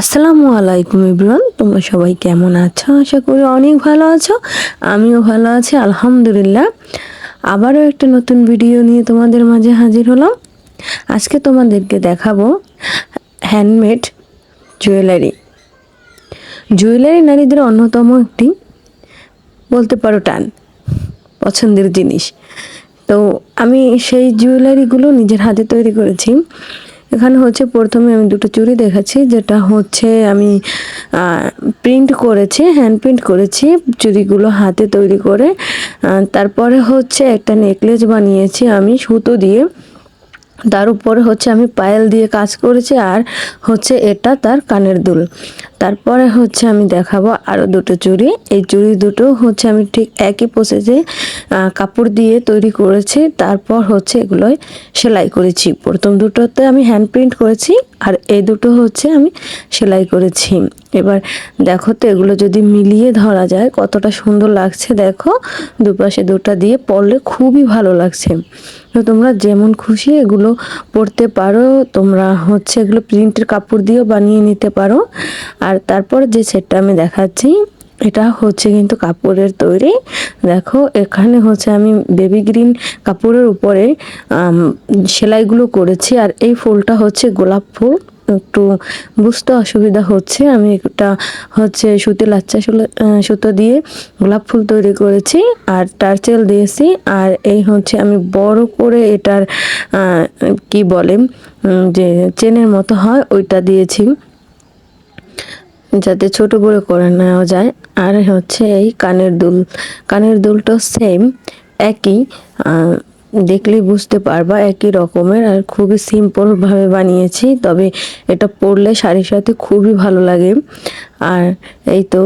আসসালামু আলাইকুম ইব্রান তোমরা সবাই কেমন আছো? আশা করি অনেক ভালো আছো, আমিও ভালো আছি, আলহামদুলিল্লাহ। আবারও একটা নতুন ভিডিও নিয়ে তোমাদের মাঝে হাজির হলাম। আজকে তোমাদেরকে দেখাবো হ্যান্ডমেড জুয়েলারি জুয়েলারি নারীদের অন্যতম একটি, বলতে পারো টান, পছন্দের জিনিস। তো আমি সেই জুয়েলারিগুলো নিজের হাতে তৈরি করেছি। এখানে হচ্ছে প্রথমে আমি দুটো চুড়ি দেখাচ্ছি, যেটা হচ্ছে আমি প্রিন্ট করেছি হ্যান্ড প্রিন্ট করেছি চুড়িগুলো হাতে তৈরি করে। তারপরে হচ্ছে একটা নেকলেস বানিয়েছি আমি সুতো দিয়ে। তার উপরে হচ্ছে আমি পায়েল দিয়ে কাজ করেছি আর হচ্ছে এটা তার কানের দুল। তারপরে হচ্ছে আমি দেখাবো আরও দুটো চুড়ি। এই চুড়ি দুটো হচ্ছে আমি ঠিক একই প্রসেসে কাপড় দিয়ে তৈরি করেছি। তারপর হচ্ছে এগুলোয় সেলাই করেছি। প্রথম দুটোতে আমি হ্যান্ড প্রিন্ট করেছি আর এই দুটো হচ্ছে আমি সেলাই করেছি। এবার দেখো তো, এগুলো যদি মিলিয়ে ধরা যায়, কতটা সুন্দর লাগছে দেখো। দুপাশে দুটা দিয়ে পরলে খুবই ভালো লাগছে। তো তোমরা যেমন খুশি এগুলো পরতে পারো, তোমরা হচ্ছে এগুলো প্রিন্টের কাপড় দিয়েও বানিয়ে নিতে পারো। আর তারপর যে সেটটা আমি দেখাচ্ছি, এটা হচ্ছে কিন্তু কাপড়ের তৈরি। দেখো, এখানে হচ্ছে আমি বেবি গ্রিন কাপড়ের উপরে সেলাইগুলো করেছি আর এই ফুলটা হচ্ছে গোলাপ ফুল। একটু বুঝতে অসুবিধা হচ্ছে, আমি একটা হচ্ছে সুতি লাচ্চা সুতো দিয়ে গোলাপ ফুল তৈরি করেছি আর টার্চেল দিয়েছি। আর এই হচ্ছে আমি বড় করে এটার কি বলে যে চেনের মতো হয়, ওইটা দিয়েছি। যাতে ছোট বড় করে নেওয়া যায়। আর হচ্ছে এই কানের দুল। কানের দুলটা সেম একই দেখলেই বুঝতে পারবা একই রকমের। আর খুবই সিম্পলভাবে বানিয়েছি, তবে এটা পরলে শাড়ির সাথে খুবই ভালো লাগে। আর এই তো